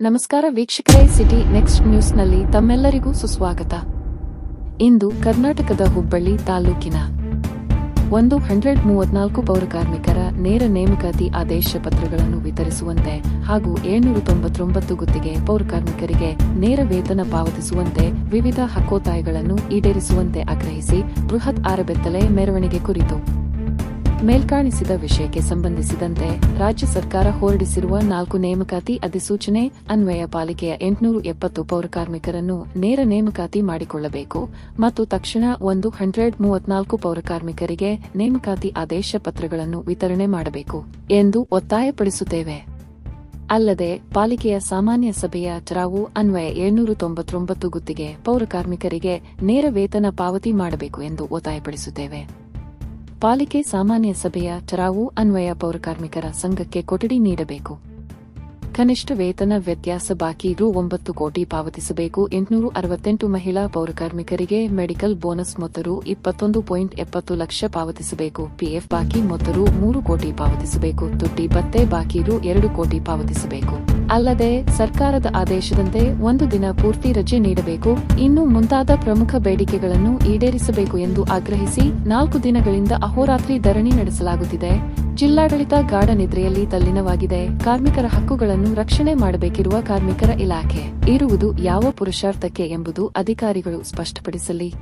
ನಮಸ್ಕಾರ ವೀಕ್ಷಕರೇ, city next ನ್ಯೂಸ್ನಲ್ಲಿ ತಮ್ಮೆಲ್ಲರಿಗೂ ಸುಸ್ವಾಗತ. ಇಂದು ಕರ್ನಾಟಕದ ಹುಬ್ಬಳ್ಳಿ ತಾಲೂಕಿನ ಒಂದು ಹಂಡ್ರೆಡ್ ಮೂವತ್ನಾಲ್ಕು ಪೌರಕಾರ್ಮಿಕರ ನೇರ ನೇಮಕಾತಿ ಆದೇಶ ಪತ್ರಗಳನ್ನು ವಿತರಿಸುವಂತೆ ಹಾಗೂ ಏಳ್ನೂರ ತೊಂಬತ್ತೊಂಬತ್ತು ಗುತ್ತಿಗೆ ಪೌರಕಾರ್ಮಿಕರಿಗೆ ನೇರ ವೇತನ ಪಾವತಿಸುವಂತೆ ವಿವಿಧ ಹಕ್ಕೋತ್ತಾಯಗಳನ್ನು ಈಡೇರಿಸುವಂತೆ ಆಗ್ರಹಿಸಿ ಬೃಹತ್ ಆರಬೆತ್ತಲೆ ಮೆರವಣಿಗೆ ಕುರಿತು. ಮೇಲ್ಕಾಣಿಸಿದ ವಿಷಯಕ್ಕೆ ಸಂಬಂಧಿಸಿದಂತೆ ರಾಜ್ಯ ಸರ್ಕಾರ ಹೊರಡಿಸಿರುವ ನಾಲ್ಕು ನೇಮಕಾತಿ ಅಧಿಸೂಚನೆ ಅನ್ವಯ ಪಾಲಿಕೆಯ ಎಂಟುನೂರ ಎಪ್ಪತ್ತು ಪೌರಕಾರ್ಮಿಕರನ್ನು ನೇರ ನೇಮಕಾತಿ ಮಾಡಿಕೊಳ್ಳಬೇಕು ಮತ್ತು ತಕ್ಷಣ ಒಂದು ಹಂಡ್ರೆಡ್ ಮೂವತ್ನಾಲ್ಕು ಪೌರಕಾರ್ಮಿಕರಿಗೆ ನೇಮಕಾತಿ ಆದೇಶ ಪತ್ರಗಳನ್ನು ವಿತರಣೆ ಮಾಡಬೇಕು ಎಂದು ಒತ್ತಾಯಪಡಿಸುತ್ತೇವೆ. ಅಲ್ಲದೆ ಪಾಲಿಕೆಯ ಸಾಮಾನ್ಯ ಸಭೆಯ ಚರಾವು ಅನ್ವಯ ಏಳ್ನೂರ ತೊಂಬತ್ತೊಂಬತ್ತು ಗುತ್ತಿಗೆ ಪೌರಕಾರ್ಮಿಕರಿಗೆ ನೇರ ವೇತನ ಪಾವತಿ ಮಾಡಬೇಕು ಎಂದು ಒತ್ತಾಯಪಡಿಸುತ್ತೇವೆ. ಪಾಲಿಕೆ ಸಾಮಾನ್ಯ ಸಭೆಯ ಚರಾವು ಅನ್ವಯ ಪೌರಕಾರ್ಮಿಕರ ಸಂಘಕ್ಕೆ ಕೊಠಡಿ ನೀಡಬೇಕು. ಕನಿಷ್ಠ ವೇತನ ವ್ಯತ್ಯಾಸ ಬಾಕಿ ರು ಒಂಬತ್ತು ಕೋಟಿ ಪಾವತಿಸಬೇಕು. ಎಂಟುನೂರ ಅರವತ್ತೆಂಟು ಮಹಿಳಾ ಪೌರಕಾರ್ಮಿಕರಿಗೆ ಮೆಡಿಕಲ್ ಬೋನಸ್ ಮೊತ್ತ ರು ಇಪ್ಪತ್ತೊಂದು ಪಾಯಿಂಟ್ ಎಪ್ಪತ್ತು ಲಕ್ಷ ಪಾವತಿಸಬೇಕು. ಪಿಎಫ್ ಬಾಕಿ ಮೊತ್ತ ರು ಮೂರು ಕೋಟಿ ಪಾವತಿಸಬೇಕು. ತುಟ್ಟಿ ಭತ್ತೆ ಬಾಕಿ ರು ಎರಡು ಕೋಟಿ ಪಾವತಿಸಬೇಕು. ಅಲ್ಲದೆ ಸರ್ಕಾರದ ಆದೇಶದಂತೆ ಒಂದು ದಿನ ಪೂರ್ತಿ ರಜೆ ನೀಡಬೇಕು. ಇನ್ನು ಮುಂತಾದ ಪ್ರಮುಖ ಬೇಡಿಕೆಗಳನ್ನು ಈಡೇರಿಸಬೇಕು ಎಂದು ಆಗ್ರಹಿಸಿ ನಾಲ್ಕು ದಿನಗಳಿಂದ ಅಹೋರಾತ್ರಿ ಧರಣಿ ನಡೆಸಲಾಗುತ್ತಿದೆ. ಜಿಲ್ಲಾಡಳಿತ ಗಾಢ ನಿದ್ರೆಯಲ್ಲಿ ತಲ್ಲಿನವಾಗಿದೆ. ಕಾರ್ಮಿಕರ ಹಕ್ಕುಗಳನ್ನು ರಕ್ಷಣೆ ಮಾಡಬೇಕಿರುವ ಕಾರ್ಮಿಕರ ಇಲಾಖೆ. ಇರುವುದು ಯಾವ ಪುರುಷಾರ್ಥಕ್ಕೆ ಎಂಬುದು ಅಧಿಕಾರಿಗಳು ಸ್ಪಷ್ಟಪಡಿಸಲಿ.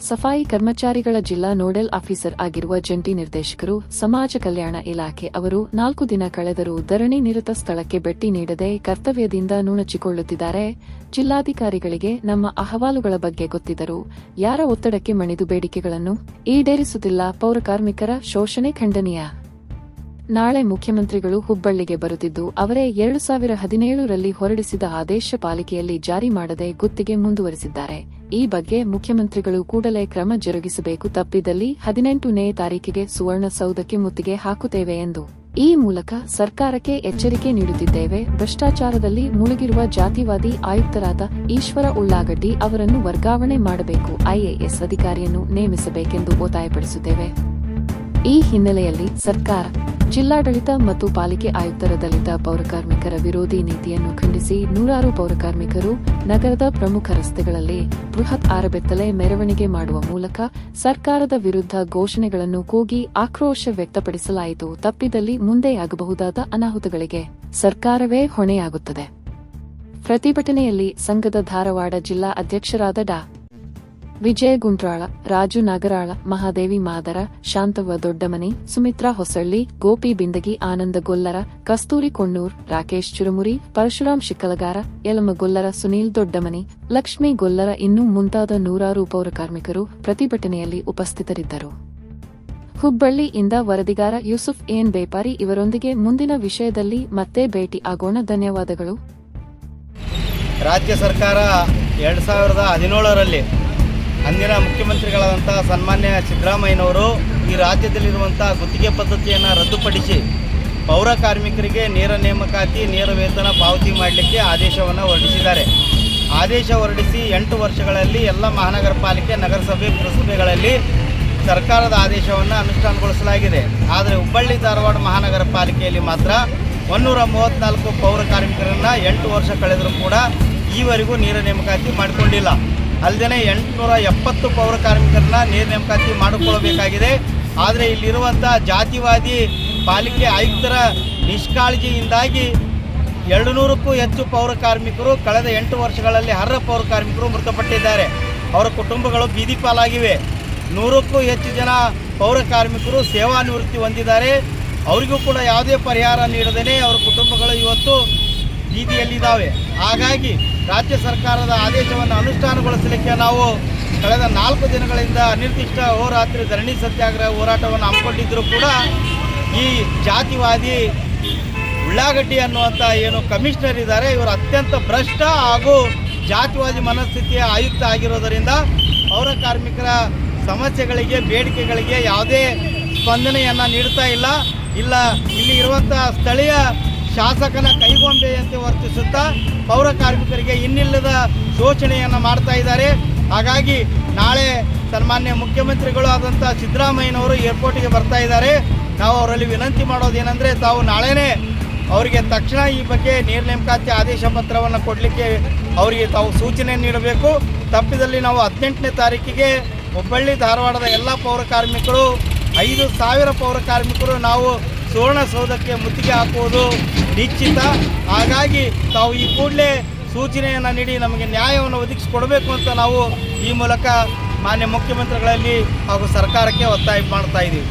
ಸಫಾಯಿ ಕರ್ಮಚಾರಿಗಳ ಜಿಲ್ಲಾ ನೋಡೆಲ್ ಆಫೀಸರ್ ಆಗಿರುವ ಜಂಟಿ ನಿರ್ದೇಶಕರು, ಸಮಾಜ ಕಲ್ಯಾಣ ಇಲಾಖೆ ಅವರು ನಾಲ್ಕು ದಿನ ಕಳೆದರೂ ಧರಣಿ ನಿರತ ಸ್ಥಳಕ್ಕೆ ಭೇಟಿ ನೀಡದೆ ಕರ್ತವ್ಯದಿಂದ ನುಣಚಿಕೊಳ್ಳುತ್ತಿದ್ದಾರೆ. ಜಿಲ್ಲಾಧಿಕಾರಿಗಳಿಗೆ ನಮ್ಮ ಅಹವಾಲುಗಳ ಬಗ್ಗೆ ಗೊತ್ತಿದ್ದರೂ ಯಾರ ಒತ್ತಡಕ್ಕೆ ಮಣಿದು ಬೇಡಿಕೆಗಳನ್ನು ಈಡೇರಿಸುತ್ತಿಲ್ಲ ಪೌರಕಾರ್ಮಿಕರ ಶೋಷಣೆ ಖಂಡನೀಯ. ನಾಳೆ ಮುಖ್ಯಮಂತ್ರಿಗಳು ಹುಬ್ಬಳ್ಳಿಗೆ ಬರುತ್ತಿದ್ದು, ಅವರೇ ಎರಡು ಸಾವಿರ ಹದಿನೇಳರಲ್ಲಿ ಹೊರಡಿಸಿದ ಆದೇಶ ಪಾಲಿಕೆಯಲ್ಲಿ ಜಾರಿ ಮಾಡದೆ ಗುತ್ತಿಗೆ ಮುಂದುವರೆಸಿದ್ದಾರೆ. ಈ ಬಗ್ಗೆ ಮುಖ್ಯಮಂತ್ರಿಗಳು ಕೂಡಲೇ ಕ್ರಮ ಜರುಗಿಸಬೇಕು. ತಪ್ಪಿದಲ್ಲಿ ಹದಿನೆಂಟನೇ ತಾರೀಕಿಗೆ ಸುವರ್ಣಸೌಧಕ್ಕೆ ಮುತ್ತಿಗೆ ಹಾಕುತ್ತೇವೆ ಎಂದು ಈ ಮೂಲಕ ಸರ್ಕಾರಕ್ಕೆ ಎಚ್ಚರಿಕೆ ನೀಡುತ್ತಿದ್ದೇವೆ. ಭ್ರಷ್ಟಾಚಾರದಲ್ಲಿ ಮುಳುಗಿರುವ ಜಾತಿವಾದಿ ಆಯುಕ್ತರಾದ ಈಶ್ವರ ಉಳ್ಳಾಗಡ್ಡಿ ಅವರನ್ನು ವರ್ಗಾವಣೆ ಮಾಡಬೇಕು. ಐಎಎಸ್ ಅಧಿಕಾರಿಯನ್ನು ನೇಮಿಸಬೇಕೆಂದು ಒತ್ತಾಯಪಡಿಸುತ್ತೇವೆ. ಈ ಹಿನ್ನೆಲೆಯಲ್ಲಿ ಸರ್ಕಾರ, ಜಿಲ್ಲಾಡಳಿತ ಮತ್ತು ಪಾಲಿಕೆ ಆಯುಕ್ತರ ದಲಿತ ಪೌರಕಾರ್ಮಿಕರ ವಿರೋಧಿ ನೀತಿಯನ್ನು ಖಂಡಿಸಿ ನೂರಾರು ಪೌರಕಾರ್ಮಿಕರು ನಗರದ ಪ್ರಮುಖ ರಸ್ತೆಗಳಲ್ಲಿ ಬೃಹತ್ ಆರಬೆತ್ತಲೆ ಮೆರವಣಿಗೆ ಮಾಡುವ ಮೂಲಕ ಸರ್ಕಾರದ ವಿರುದ್ಧ ಘೋಷಣೆಗಳನ್ನು ಕೂಗಿ ಆಕ್ರೋಶ ವ್ಯಕ್ತಪಡಿಸಲಾಯಿತು. ತಪ್ಪಿದಲ್ಲಿ ಮುಂದೆಯಾಗಬಹುದಾದ ಅನಾಹುತಗಳಿಗೆ ಸರ್ಕಾರವೇ ಹೊಣೆಯಾಗುತ್ತದೆ. ಪ್ರತಿಭಟನೆಯಲ್ಲಿ ಸಂಘದ ಧಾರವಾಡ ಜಿಲ್ಲಾ ಅಧ್ಯಕ್ಷರಾದ ಡಾ. ವಿಜಯ ಗುಂಟ್ರಾಳ ರಾಜು ನಾಗರಾಳ, ಮಹಾದೇವಿ ಮಾದರ, ಶಾಂತವ್ವ ದೊಡ್ಡಮನಿ, ಸುಮಿತ್ರಾ ಹೊಸಳ್ಳಿ, ಗೋಪಿ ಬಿಂದಗಿ ಆನಂದ ಗೊಲ್ಲರ, ಕಸ್ತೂರಿ ಕೊಣ್ಣೂರ್, ರಾಕೇಶ್ ಚುರುಮುರಿ, ಪರಶುರಾಮ್ ಶಿಕ್ಕಲಗಾರ, ಯಲಮ ಗೊಲ್ಲರ ಸುನೀಲ್ ದೊಡ್ಡಮನಿ, ಲಕ್ಷ್ಮೀ ಗೊಲ್ಲರ ಇನ್ನೂ ಮುಂತಾದ ನೂರಾರು ಪೌರ ಕಾರ್ಮಿಕರು ಪ್ರತಿಭಟನೆಯಲ್ಲಿ ಉಪಸ್ಥಿತರಿದ್ದರು. ಹುಬ್ಬಳ್ಳಿಯಿಂದ ವರದಿಗಾರ ಯೂಸುಫ್ ಏನ್ ಬೇಪಾರಿ ಇವರೊಂದಿಗೆ ಮುಂದಿನ ವಿಷಯದಲ್ಲಿ ಮತ್ತೆ ಭೇಟಿ ಆಗೋಣ. ಧನ್ಯವಾದಗಳು. ರಾಜ್ಯ ಸರ್ಕಾರ ಎರಡು ಸಾವಿರದ ಹದಿನೇಳರಲ್ಲಿ ಅಂದಿನ ಮುಖ್ಯಮಂತ್ರಿಗಳಾದಂಥ ಸನ್ಮಾನ್ಯ ಸಿದ್ದರಾಮಯ್ಯನವರು ಈ ರಾಜ್ಯದಲ್ಲಿರುವಂಥ ಗುತ್ತಿಗೆ ಪದ್ಧತಿಯನ್ನು ರದ್ದುಪಡಿಸಿ ಪೌರ ಕಾರ್ಮಿಕರಿಗೆ ನೇರ ನೇಮಕಾತಿ, ನೇರ ವೇತನ ಪಾವತಿ ಮಾಡಲಿಕ್ಕೆ ಆದೇಶವನ್ನು ಹೊರಡಿಸಿದ್ದಾರೆ. ಆದೇಶ ಹೊರಡಿಸಿ ಎಂಟು ವರ್ಷಗಳಲ್ಲಿ ಎಲ್ಲ ಮಹಾನಗರ ಪಾಲಿಕೆ, ನಗರಸಭೆ, ಪುರಸಭೆಗಳಲ್ಲಿ ಸರ್ಕಾರದ ಆದೇಶವನ್ನು ಅನುಷ್ಠಾನಗೊಳಿಸಲಾಗಿದೆ. ಆದರೆ ಹುಬ್ಬಳ್ಳಿ, ಧಾರವಾಡ ಮಹಾನಗರ ಪಾಲಿಕೆಯಲ್ಲಿ ಮಾತ್ರ ಒನ್ನೂರ ಮೂವತ್ತ್ನಾಲ್ಕು ಪೌರ ಕಾರ್ಮಿಕರನ್ನು ಎಂಟು ವರ್ಷ ಕಳೆದರೂ ಕೂಡ ಈವರೆಗೂ ನೇರ ನೇಮಕಾತಿ ಮಾಡಿಕೊಂಡಿಲ್ಲ. ಅಲ್ಲದೆ ಎಂಟುನೂರ ಎಪ್ಪತ್ತು ಪೌರ ಕಾರ್ಮಿಕರನ್ನ ನೇರ ನೇಮಕಾತಿ ಮಾಡಿಕೊಳ್ಳಬೇಕಾಗಿದೆ. ಆದರೆ ಇಲ್ಲಿರುವಂಥ ಜಾತಿವಾದಿ ಪಾಲಿಕೆ ಆಯುಕ್ತರ ನಿಷ್ಕಾಳಜಿಯಿಂದಾಗಿ ಎರಡು ನೂರಕ್ಕೂ ಹೆಚ್ಚು ಪೌರ ಕಾರ್ಮಿಕರು ಕಳೆದ ಎಂಟು ವರ್ಷಗಳಲ್ಲಿ ಅರ್ಹ ಪೌರ ಕಾರ್ಮಿಕರು ಮೃತಪಟ್ಟಿದ್ದಾರೆ. ಅವರ ಕುಟುಂಬಗಳು ಬೀದಿ ಪಾಲಾಗಿವೆ. ನೂರಕ್ಕೂ ಹೆಚ್ಚು ಜನ ಪೌರ ಕಾರ್ಮಿಕರು ಸೇವಾ ನಿವೃತ್ತಿ ಹೊಂದಿದ್ದಾರೆ. ಅವರಿಗೂ ಕೂಡ ಯಾವುದೇ ಪರಿಹಾರ ನೀಡದೇ ಅವರ ಕುಟುಂಬಗಳು ಇವತ್ತು ಬೀದಿಯಲ್ಲಿದ್ದಾವೆ. ಹಾಗಾಗಿ ರಾಜ್ಯ ಸರ್ಕಾರದ ಆದೇಶವನ್ನು ಅನುಷ್ಠಾನಗೊಳಿಸಲಿಕ್ಕೆ ನಾವು ಕಳೆದ ನಾಲ್ಕು ದಿನಗಳಿಂದ ಅನಿರ್ದಿಷ್ಟ ಹೋರಾತ್ರಿ ಧರಣಿ ಸತ್ಯಾಗ್ರಹ ಹೋರಾಟವನ್ನು ಹಮ್ಮಿಕೊಂಡಿದ್ದರೂ ಕೂಡ ಈ ಜಾತಿವಾದಿ ಉಳ್ಳಾಗಡ್ಡಿ ಅನ್ನುವಂಥ ಏನು ಕಮಿಷನರ್ ಇದ್ದಾರೆ, ಇವರು ಅತ್ಯಂತ ಭ್ರಷ್ಟ ಹಾಗೂ ಜಾತಿವಾದಿ ಮನಸ್ಥಿತಿಯ ಆಯುಕ್ತ ಆಗಿರೋದರಿಂದ ಪೌರ ಕಾರ್ಮಿಕರ ಸಮಸ್ಯೆಗಳಿಗೆ, ಬೇಡಿಕೆಗಳಿಗೆ ಯಾವುದೇ ಸ್ಪಂದನೆಯನ್ನು ನೀಡ್ತಾ ಇಲ್ಲ. ಇಲ್ಲ, ಇಲ್ಲಿ ಇರುವಂಥ ಸ್ಥಳೀಯ ಶಾಸಕನ ಕೈಗೊಂಬೆಯಂತೆ ವರ್ತಿಸುತ್ತಾ ಪೌರ ಕಾರ್ಮಿಕರಿಗೆ ಇನ್ನಿಲ್ಲದ ಶೋಷಣೆಯನ್ನು ಮಾಡ್ತಾ ಇದ್ದಾರೆ. ಹಾಗಾಗಿ ನಾಳೆ ಸನ್ಮಾನ್ಯ ಮುಖ್ಯಮಂತ್ರಿಗಳು ಆದಂಥ ಸಿದ್ದರಾಮಯ್ಯನವರು ಏರ್ಪೋರ್ಟಿಗೆ ಬರ್ತಾ ಇದ್ದಾರೆ. ನಾವು ಅವರಲ್ಲಿ ವಿನಂತಿ ಮಾಡೋದೇನೆಂದರೆ ತಾವು ನಾಳೆನೇ ಅವರಿಗೆ ತಕ್ಷಣ ಈ ಬಗ್ಗೆ ನೇರ ನೇಮಕಾತಿ ಆದೇಶ ಪತ್ರವನ್ನು ಕೊಡಲಿಕ್ಕೆ ಅವರಿಗೆ ತಾವು ಸೂಚನೆ ನೀಡಬೇಕು. ತಪ್ಪಿದಲ್ಲಿ ನಾವು ಹದಿನೆಂಟನೇ ತಾರೀಕಿಗೆ ಹುಬ್ಬಳ್ಳಿ ಧಾರವಾಡದ ಎಲ್ಲ ಪೌರ ಕಾರ್ಮಿಕರು, ಐದು ಸಾವಿರ ಪೌರ ಕಾರ್ಮಿಕರು ನಾವು ಸುವರ್ಣಸೌಧಕ್ಕೆ ಮುತ್ತಿಗೆ ಹಾಕುವುದು ನಿಶ್ಚಿತ. ಹಾಗಾಗಿ ತಾವು ಈ ಕೂಡಲೇ ಸೂಚನೆಯನ್ನು ನೀಡಿ ನಮಗೆ ನ್ಯಾಯವನ್ನು ಒದಗಿಸಿಕೊಡಬೇಕು ಅಂತ ನಾವು ಈ ಮೂಲಕ ಮಾನ್ಯ ಮುಖ್ಯಮಂತ್ರಿಗಳಲ್ಲಿ ಹಾಗೂ ಸರ್ಕಾರಕ್ಕೆ ಒತ್ತಾಯ ಮಾಡ್ತಾ ಇದ್ದೀವಿ.